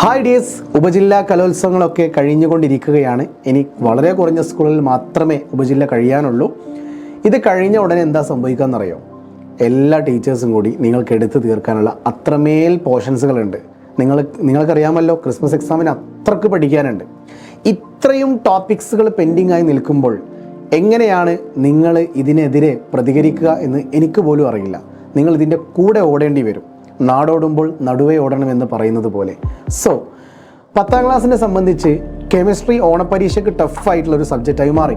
Hi dears ഉപജില്ലാ കലോത്സവങ്ങളൊക്കെ കഴിഞ്ഞുകൊണ്ടിരിക്കുകയാണ്. ഇനി വളരെ കുറഞ്ഞ സ്കൂളിൽ മാത്രമേ ഉപജില്ല കഴിയാനുള്ളൂ. ഇത് കഴിഞ്ഞ ഉടനെ എന്താ സംഭവിക്കുകയെന്നറിയോ എല്ലാ ടീച്ചേഴ്സും കൂടി നിങ്ങൾക്ക് എടുത്തു തീർക്കാനുള്ള അത്രമേൽ പോർഷൻസുകളുണ്ട് നിങ്ങൾ നിങ്ങൾക്കറിയാമല്ലോ ക്രിസ്മസ് എക്സാമിന് അത്രയ്ക്ക് പഠിക്കാനുണ്ട്. ഇത്രയും ടോപ്പിക്സുകൾ പെൻഡിങ് ആയി നിൽക്കുമ്പോൾ എങ്ങനെയാണ് നിങ്ങൾ ഇതിനെതിരെ പ്രതികരിക്കുക എന്ന് എനിക്ക് പോലും അറിയില്ല. നിങ്ങൾ ഇതിന്റെ കൂടെ ഓടേണ്ടി വരും. നാടോടുമ്പോൾ നടുവേ ഓടണം എന്ന് പറയുന്നത് പോലെ. സോ പത്താം ക്ലാസ്സിനെ സംബന്ധിച്ച് കെമിസ്ട്രി ഓണപ്പരീക്ഷയ്ക്ക് ടഫായിട്ടുള്ള ഒരു സബ്ജക്റ്റായി മാറി.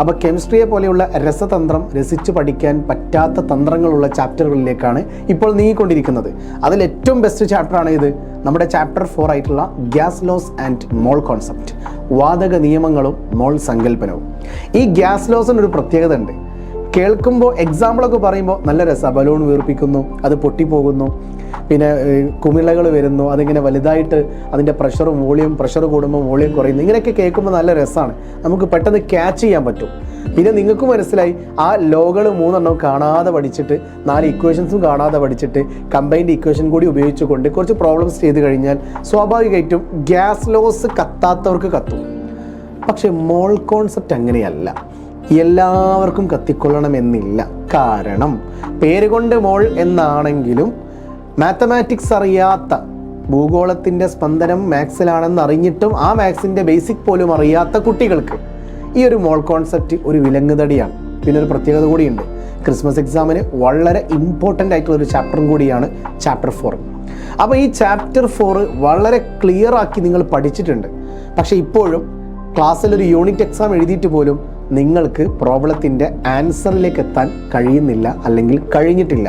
അപ്പോൾ കെമിസ്ട്രിയെ പോലെയുള്ള രസതന്ത്രം രസിച്ച് പഠിക്കാൻ പറ്റാത്ത തന്ത്രങ്ങളുള്ള ചാപ്റ്ററുകളിലേക്കാണ് ഇപ്പോൾ നീങ്ങിക്കൊണ്ടിരിക്കുന്നത്. അതിൽ ഏറ്റവും ബെസ്റ്റ് ചാപ്റ്ററാണ് ഇത് നമ്മുടെ ചാപ്റ്റർ ഫോർ ആയിട്ടുള്ള gas laws and mole concept. വാതക നിയമങ്ങളും മോൾ സങ്കല്പനവും. ഈ ഗ്യാസ് ലോസിന് ഒരു പ്രത്യേകത ഉണ്ട് കേൾക്കുമ്പോൾ എക്സാമ്പിളൊക്കെ പറയുമ്പോൾ നല്ല രസമാണ് ബലൂൺ വീർപ്പിക്കുന്നു അത് പൊട്ടിപ്പോകുന്നു. പിന്നെ കുമിളകൾ വരുന്നു അതിങ്ങനെ വലുതായിട്ട് അതിന്റെ പ്രഷർ വോളിയം പ്രഷർ കൂടുമ്പോൾ വോളിയം കുറയുന്നു. ഇങ്ങനെയൊക്കെ കേൾക്കുമ്പോൾ നല്ല രസമാണ് നമുക്ക് പെട്ടെന്ന് ക്യാച്ച് ചെയ്യാൻ പറ്റും. പിന്നെ നിങ്ങൾക്ക് മനസ്സിലായി ആ ലോകൾ മൂന്നെണ്ണം കാണാതെ പഠിച്ചിട്ട് നാല് ഇക്വേഷൻസും കാണാതെ പഠിച്ചിട്ട് കമ്പൈൻഡ് ഇക്വേഷൻ കൂടി ഉപയോഗിച്ചുകൊണ്ട് കുറച്ച് പ്രോബ്ലംസ് ചെയ്ത് കഴിഞ്ഞാൽ സ്വാഭാവികമായിട്ടും ഗ്യാസ് ലോസ് കത്താത്തവർക്ക് കത്തും. പക്ഷേ മോൾ കോൺസെപ്റ്റ് അങ്ങനെയല്ല. എല്ലാവർക്കും കത്തിക്കൊള്ളണമെന്നില്ല. കാരണം പേരുകൊണ്ട് മോൾ എന്നാണെങ്കിലും മാത്തമാറ്റിക്സ് അറിയാത്ത ഭൂഗോളത്തിന്റെ സ്പന്ദനം മാത്സിലാണെന്ന് അറിഞ്ഞിട്ടും ആ മാത്സിന്റെ ബേസിക് പോലും അറിയാത്ത കുട്ടികൾക്ക് ഈ ഒരു മോൾ കോൺസെപ്റ്റ് ഒരു വിലങ്ങുതടിയാണ്. പിന്നെ ഒരു പ്രത്യേകത കൂടിയുണ്ട്. ക്രിസ്മസ് എക്സാമിന് വളരെ ഇമ്പോർട്ടന്റ് ആയിട്ടുള്ള ഒരു ചാപ്റ്ററും കൂടിയാണ് ചാപ്റ്റർ ഫോർ അപ്പോൾ ഈ ചാപ്റ്റർ ഫോർ വളരെ ക്ലിയർ ആക്കി നിങ്ങൾ പഠിച്ചിട്ടുണ്ട്. പക്ഷേ ഇപ്പോഴും ക്ലാസ്സിൽ ഒരു യൂണിറ്റ് എക്സാം എഴുതിയിട്ട് പോലും നിങ്ങൾക്ക് പ്രോബ്ലത്തിന്റെ ആൻസറിലേക്ക് എത്താൻ കഴിയുന്നില്ല അല്ലെങ്കിൽ കഴിഞ്ഞിട്ടില്ല.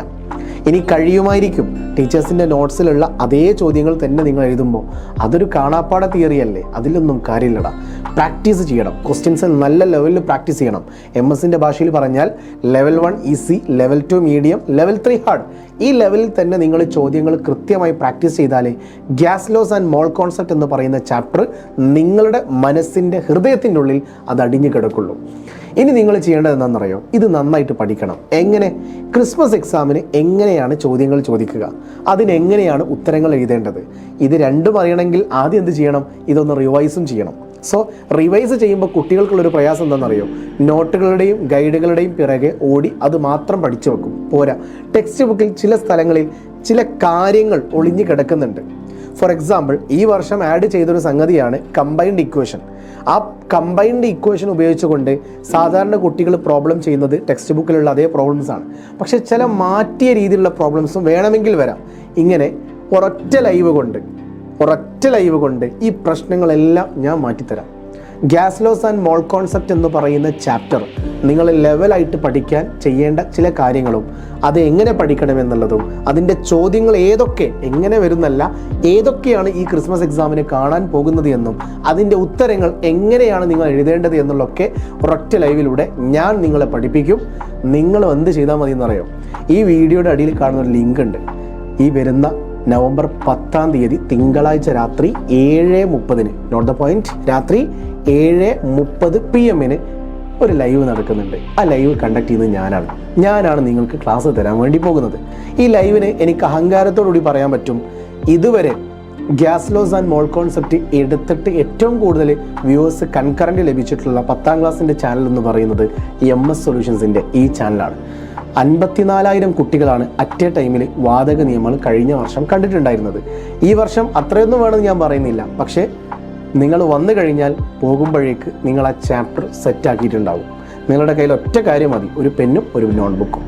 ഇനി കഴിയുമായിരിക്കും. ടീച്ചേഴ്സിന്റെ നോട്ട്സിലുള്ള അതേ ചോദ്യങ്ങൾ തന്നെ നിങ്ങൾ എഴുതുമ്പോൾ അതൊരു കാണാപ്പാട തിയറി അല്ലേ? അതിലൊന്നും കാര്യമില്ലടാ. പ്രാക്ടീസ് ചെയ്യണം. ക്വസ്റ്റ്യൻസ് നല്ല ലെവലിൽ പ്രാക്ടീസ് ചെയ്യണം. എം എസിന്റെ ഭാഷയിൽ പറഞ്ഞാൽ level one easy level two medium level three hard ഈ ലെവലിൽ തന്നെ നിങ്ങൾ ചോദ്യങ്ങൾ കൃത്യമായി പ്രാക്ടീസ് ചെയ്താലേ gas laws and mole concept എന്ന് പറയുന്ന ചാപ്റ്റർ നിങ്ങളുടെ മനസ്സിന്റെ ഹൃദയത്തിന്റെ ഉള്ളിൽ അത് അടിഞ്ഞു കിടക്കുള്ളൂ. ഇനി നിങ്ങൾ ചെയ്യേണ്ടത് എന്താണെന്നറിയോ? ഇത് നന്നായിട്ട് പഠിക്കണം. എങ്ങനെ? ക്രിസ്മസ് എക്സാമിന് എങ്ങനെയാണ് ചോദ്യങ്ങൾ ചോദിക്കുക? അതിനെങ്ങനെയാണ് ഉത്തരങ്ങൾ എഴുതേണ്ടത്? ഇത് രണ്ടും അറിയണമെങ്കിൽ ആദ്യം എന്ത് ചെയ്യണം? ഇതൊന്ന് റിവൈസും ചെയ്യണം. സോ റിവൈസ് ചെയ്യുമ്പോൾ കുട്ടികൾക്കുള്ളൊരു പ്രയാസം എന്താണെന്നറിയോ? നോട്ടുകളുടെയും ഗൈഡുകളുടെയും പിറകെ ഓടി അത് മാത്രം പഠിച്ചു വെക്കും. പോരാ. ടെക്സ്റ്റ് ബുക്കിൽ ചില സ്ഥലങ്ങളിൽ ചില കാര്യങ്ങൾ ഒളിഞ്ഞു കിടക്കുന്നുണ്ട്. ഫോർ എക്സാമ്പിൾ ഈ വർഷം ആഡ് ചെയ്തൊരു സംഗതിയാണ് കമ്പൈൻഡ് ഇക്വേഷൻ ആ കമ്പൈൻഡ് ഇക്വേഷൻ ഉപയോഗിച്ചുകൊണ്ട് സാധാരണ കുട്ടികൾ പ്രോബ്ലം ചെയ്യുന്നത് ടെക്സ്റ്റ് ബുക്കിലുള്ള അതേ പ്രോബ്ലംസ് ആണ്. പക്ഷേ ചില മാറ്റിയ രീതിയിലുള്ള പ്രോബ്ലംസും വേണമെങ്കിൽ വരാം. ഇങ്ങനെ ഒരൊറ്റ ലൈവ് കൊണ്ട് ഒരൊറ്റ ലൈവ് കൊണ്ട് ഈ പ്രശ്നങ്ങളെല്ലാം ഞാൻ മാറ്റിത്തരാം. Gas laws and mole concept എന്ന് പറയുന്ന ചാപ്റ്റർ നിങ്ങൾ ലെവലായിട്ട് പഠിക്കാൻ ചെയ്യേണ്ട ചില കാര്യങ്ങളും അത് എങ്ങനെ പഠിക്കണമെന്നുള്ളതും അതിന്റെ ചോദ്യങ്ങൾ ഏതൊക്കെ എങ്ങനെ വരുന്നല്ല ഏതൊക്കെയാണ് ഈ ക്രിസ്മസ് എക്സാമിന് കാണാൻ പോകുന്നത് എന്നും അതിന്റെ ഉത്തരങ്ങൾ എങ്ങനെയാണ് നിങ്ങൾ എഴുതേണ്ടത് എന്നുള്ളതൊക്കെ ഒരൊറ്റ ലൈവിലൂടെ ഞാൻ നിങ്ങളെ പഠിപ്പിക്കും. നിങ്ങൾ എന്ത് ചെയ്താൽ മതി എന്നറിയോ? ഈ വീഡിയോയുടെ അടിയിൽ കാണുന്ന ഒരു ലിങ്ക് ഉണ്ട്. ഈ വരുന്ന നവംബർ പത്താം തീയതി തിങ്കളാഴ്ച രാത്രി ഏഴ് മുപ്പതിന് നോട്ട് ദ പോയിന്റ് രാത്രി ഏഴ് മുപ്പത് പി എമ്മിന് ഒരു ലൈവ് നടക്കുന്നുണ്ട്. ആ ലൈവ് കണ്ടക്ട് ചെയ്യുന്നത് ഞാനാണ്. ഞാനാണ് നിങ്ങൾക്ക് ക്ലാസ് തരാൻ വേണ്ടി പോകുന്നത്. ഈ ലൈവിന് എനിക്ക് അഹങ്കാരത്തോടുകൂടി പറയാൻ പറ്റും. ഇതുവരെ gas laws and mole concept എടുത്തിട്ട് ഏറ്റവും കൂടുതൽ വ്യൂവേഴ്സ് കൺകറന്റ് ലഭിച്ചിട്ടുള്ള പത്താം ക്ലാസ്സിന്റെ ചാനൽ എന്ന് പറയുന്നത് എം എസ് സൊല്യൂഷൻസിന്റെ ഈ ചാനലാണ് അൻപത്തിനാലായിരം കുട്ടികളാണ് അറ്റ് എ ടൈമിൽ വാതക നിയമങ്ങൾ കഴിഞ്ഞ വർഷം കണ്ടിട്ടുണ്ടായിരുന്നത്. ഈ വർഷം അത്രയൊന്നും വേണമെന്ന് ഞാൻ പറയുന്നില്ല. പക്ഷേ നിങ്ങൾ വന്നു കഴിഞ്ഞാൽ പോകുമ്പോഴേക്ക് നിങ്ങൾ ആ ചാപ്റ്റർ സെറ്റ് ആക്കിയിട്ടുണ്ടാവും. നിങ്ങളുടെ കയ്യിൽ ഒറ്റ കാര്യം മതി. ഒരു പെന്നും ഒരു നോട്ട്ബുക്കും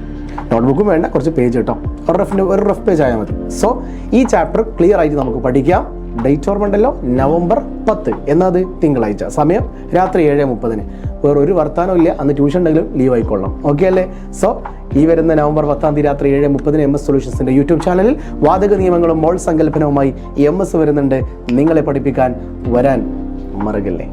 നോട്ട്ബുക്കും വേണ്ട കുറച്ച് പേജ് കേട്ടോ ഒരു റഫ് ഒരു റഫ് പേജ് ആയാൽ മതി. സോ ഈ ചാപ്റ്റർ ക്ലിയർ ആയിട്ട് നമുക്ക് പഠിക്കാം. ഡേറ്റ് ഓർമ്മണ്ടല്ലോ നവംബർ പത്ത്. എന്നത്? തിങ്കളാഴ്ച. സമയം രാത്രി ഏഴ് മുപ്പതിന്. വേറെ ഒരു വർത്താനം ഇല്ല അന്ന് ട്യൂഷൻ ഉണ്ടെങ്കിലും ലീവ് ആയിക്കൊള്ളണം ഓക്കെ അല്ലേ? സോ ഈ വരുന്ന നവംബർ പത്താം തീയതി രാത്രി ഏഴ് മുപ്പതിന് എം എസ് സൊല്യൂഷൻസിന്റെ യൂട്യൂബ് ചാനലിൽ വാതക നിയമങ്ങളും മോൾ സങ്കല്പനവുമായി എം എസ് വരുന്നുണ്ട്. നിങ്ങളെ പഠിപ്പിക്കാൻ വരാൻ മറകില്ലേ?